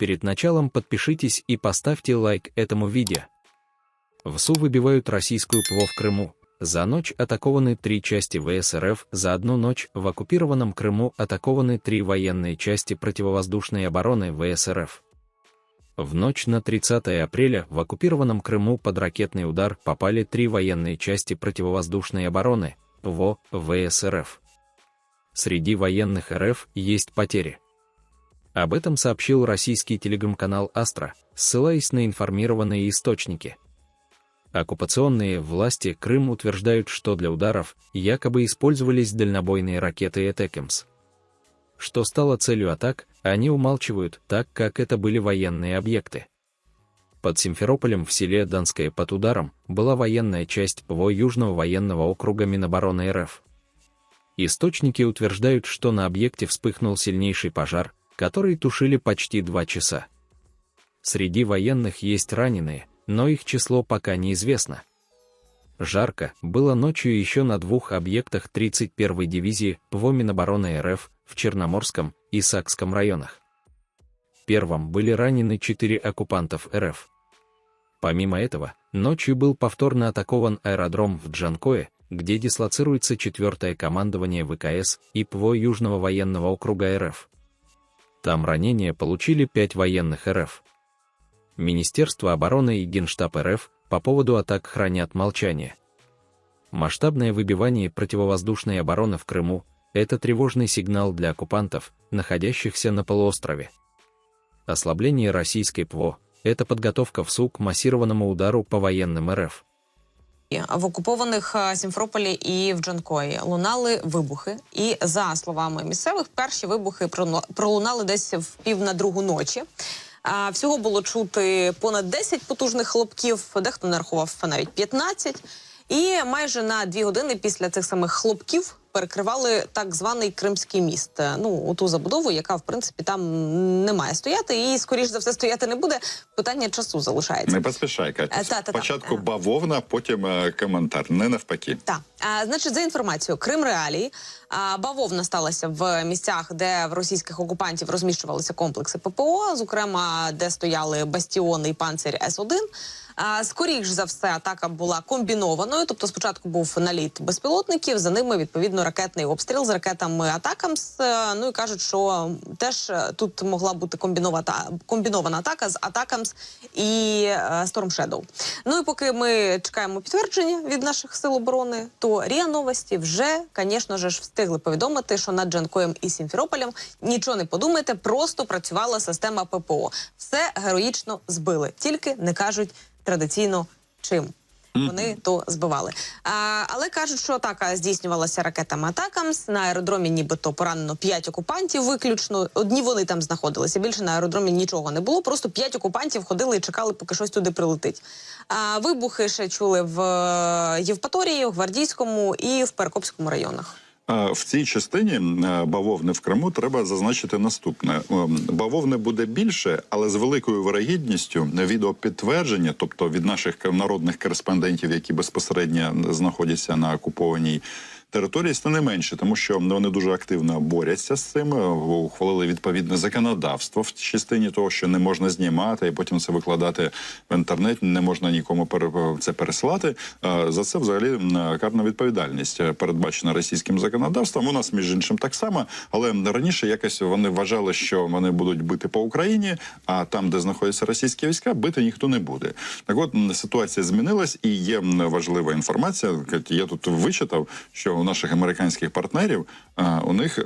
Перед началом подпишитесь и поставьте лайк этому видео. ВСУ выбивают российскую ПВО в Крыму. За ночь атакованы три части ВСРФ, за одну ночь в оккупированном Крыму атакованы три военные части противовоздушной обороны ВСРФ. В ночь на 30 апреля в оккупированном Крыму под ракетный удар попали три военные части противовоздушной обороны ПВО ВСРФ. Среди военных РФ есть потери. Об этом сообщил российский телеграм-канал «Астра», ссылаясь на информированные источники. Оккупационные власти Крым утверждают, что для ударов якобы использовались дальнобойные ракеты «Этекемс». Что стало целью атак, они умалчивают, так как это были военные объекты. Под Симферополем в селе Донское под ударом была военная часть ПВО Южного военного округа Минобороны РФ. Источники утверждают, что на объекте вспыхнул сильнейший пожар, который тушили почти два часа. Среди военных есть раненые, но их число пока неизвестно. Жарко было ночью еще на двух объектах 31-й дивизии ПВО Минобороны РФ в Черноморском и Сакском районах. Первым были ранены четыре оккупантов РФ. Помимо этого, ночью был повторно атакован аэродром в Джанкое, где дислоцируется 4-е командование ВКС и ПВО Южного военного округа РФ. Там ранения получили пять военных РФ. Министерство обороны и Генштаб РФ по поводу атак хранят молчание. Масштабное выбивание противовоздушной обороны в Крыму – это тревожный сигнал для оккупантов, находящихся на полуострове. Ослабление российской ПВО – это подготовка в СУК к массированному удару по военным РФ. В окупованих Сімфрополі Сімферополі і в Джанкої лунали вибухи. І за словами місцевих, перші вибухи пролунали десь в пів на другу ночі. Всього було чути понад 10 потужних хлопків, дехто нарахував навіть 15. І майже на дві години після цих самих хлопків перекривали так званий Кримський міст. Е, Ну, ту забудову, яка в принципі там не має стояти, і скоріш за все стояти не буде. Питання часу залишається. Не поспішай, Катя. Е, та-та-та. Спочатку Е. бавовна, потім коментар. Не навпаки. Так, а, значить, за інформацією Крим Реалії, а, бавовна сталася в місцях, де в російських окупантів розміщувалися комплекси ППО, зокрема, де стояли бастіони і панцир С-1. А, скоріш за все, атака була комбінованою. Тобто, спочатку був наліт безпілотників, за ними відповідно ракетний обстріл з ракетами Атакамс. Е, Ну і кажуть, що теж е, тут могла бути комбінована комбінована атака з Атакамс і е, Storm Shadow. Ну і поки ми чекаємо підтвердження від наших сил оборони, то Ріа Новості вже, звісно ж, встигли повідомити, що над Джанкоєм і Сімферополем нічого не подумайте, просто працювала система ППО. Все героїчно збили, тільки не кажуть традиційно чим. Вони то збивали. А, але кажуть, що атака здійснювалася ракетами Атакамс. На аеродромі нібито поранено 5 окупантів виключно. Одні вони там знаходилися. Більше на аеродромі нічого не було. Просто 5 окупантів ходили і чекали, поки щось туди прилетить. А вибухи ще чули в е, Євпаторії, в Гвардійському і в Перекопському районах. В цій частині е, бавовни в Криму треба зазначити наступне: бавовни буде більше, але з великою вирогідністю відеопідтвердження, тобто від наших народних кореспондентів, які безпосередньо знаходяться на окупованій. Території стане менше, тому що вони дуже активно борються з цим. е, Ухвалили відповідне законодавство в частині того, що не можна знімати і потім це викладати в інтернет. Не можна нікому пере- це пересилати. Е, За це взагалі карна відповідальність е, передбачена російським законодавством. У нас між іншим так само, але раніше якось вони вважали, що вони будуть бити по Україні, а там, де знаходяться російські війська, бити ніхто не буде. Так, от ситуація змінилась, і є важлива інформація. Я тут вичитав, що у наших американських партнерів е, у них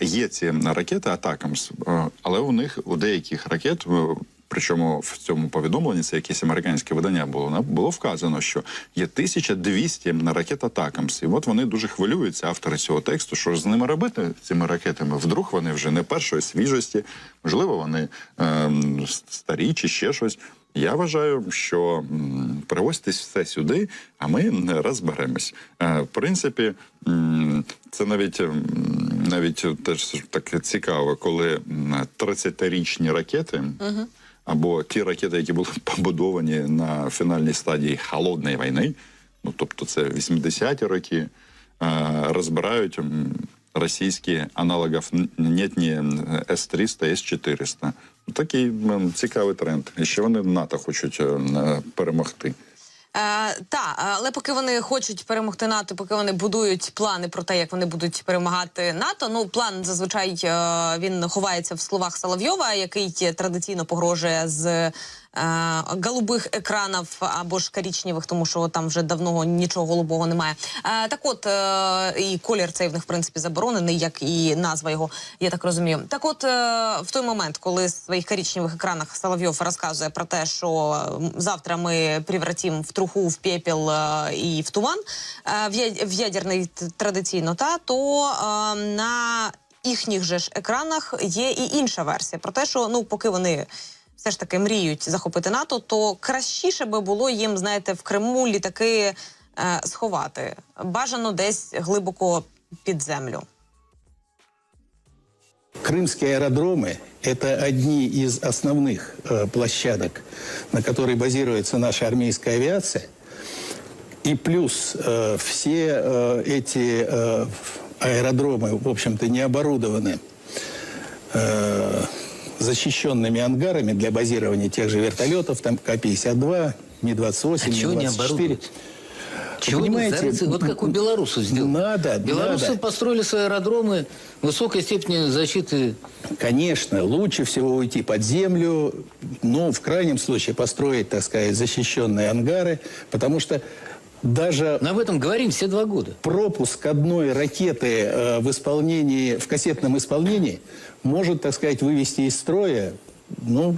є ці ракети Атакамс, е, але у них у деяких ракет. е, Причому в цьому повідомленні це якесь американське видання було було вказано, що є 1200 ракет Атакамс. І от вони дуже хвилюються, автори цього тексту, що ж з ними робити цими ракетами. Вдруг вони вже не першої свіжості, можливо, вони ем, старі чи ще щось. Я вважаю, що м, привозьте все сюди, а ми м, розберемось. Е, в принципі, це навіть навіть теж таке цікаво, коли м, 30-річні ракети. Або ті ракети, які були побудовані на фінальній стадії холодної війни, ну тобто це 80-ті роки, е, розбирають російські аналогів нет ні С-300, С-400. Такий цікавий тренд. І ще вони НАТО хочуть е, е, перемогти. Е, та, але поки вони хочуть перемогти НАТО, поки вони будують плани про те, як вони будуть перемагати НАТО. Ну, план зазвичай е, він ховається в словах Соловйова, який традиційно погрожує з е, голубих екранів або ж коричневих, тому що там вже давно нічого голубого немає. Е, так от е, і колір цей в них в принципі заборонений, як і назва його, я так розумію. Так, от е, в той момент, коли в своїх коричневих екранах Соловйов розказує про те, що завтра ми превратимо в труху, в пепел е, і в туман е, в, ядерний традиційно, та то е, на їхніх же ж екранах є і інша версія про те, що ну поки вони Все ж таки мріють захопити НАТО, то кращіше би було їм, знаєте, в Криму літаки е, сховати. Бажано десь глибоко під землю. Крымские аэродромы – это одни из основных э, площадок, на которой базируется наша армейская авиация. И плюс э, все э, эти э, аэродромы, в общем-то, не оборудованы э, защищенными ангарами для базирования тех же вертолетов, там К-52, Ми-28, А чего не Ми-24. оборудовать? Чего не понимаете, зайцы? Вот как у белорусов сделано. Надо, Белорусы надо. построили свои аэродромы высокой степени защиты. Конечно, лучше всего уйти под землю, но в крайнем случае построить, так сказать, защищенные ангары, потому что даже Но об этом говорим все два года. пропуск одной ракеты э, в исполнении, в кассетном исполнении может, так сказать, вывести из строя ну,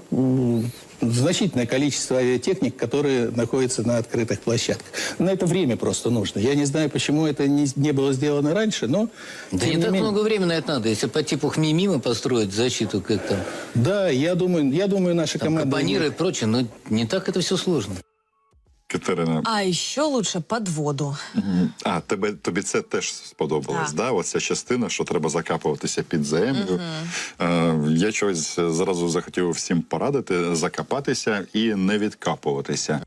значительное количество авиатехник, которые находятся на открытых площадках. На это время просто нужно. Я не знаю, почему это не, не было сделано раньше, но... Да не не так менее- много времени на это надо. Если по типу Хмимима построить защиту, как там, Да, я думаю, я думаю, наша там команда... Капониры и прочее, но не так это все сложно. Катерина, А ще лучше під воду? а тебе тобі це теж сподобалось, Так. да? Оця частина, що треба закапуватися під землю. Е, я чогось зразу захотів всім порадити закопатися і не відкапуватися.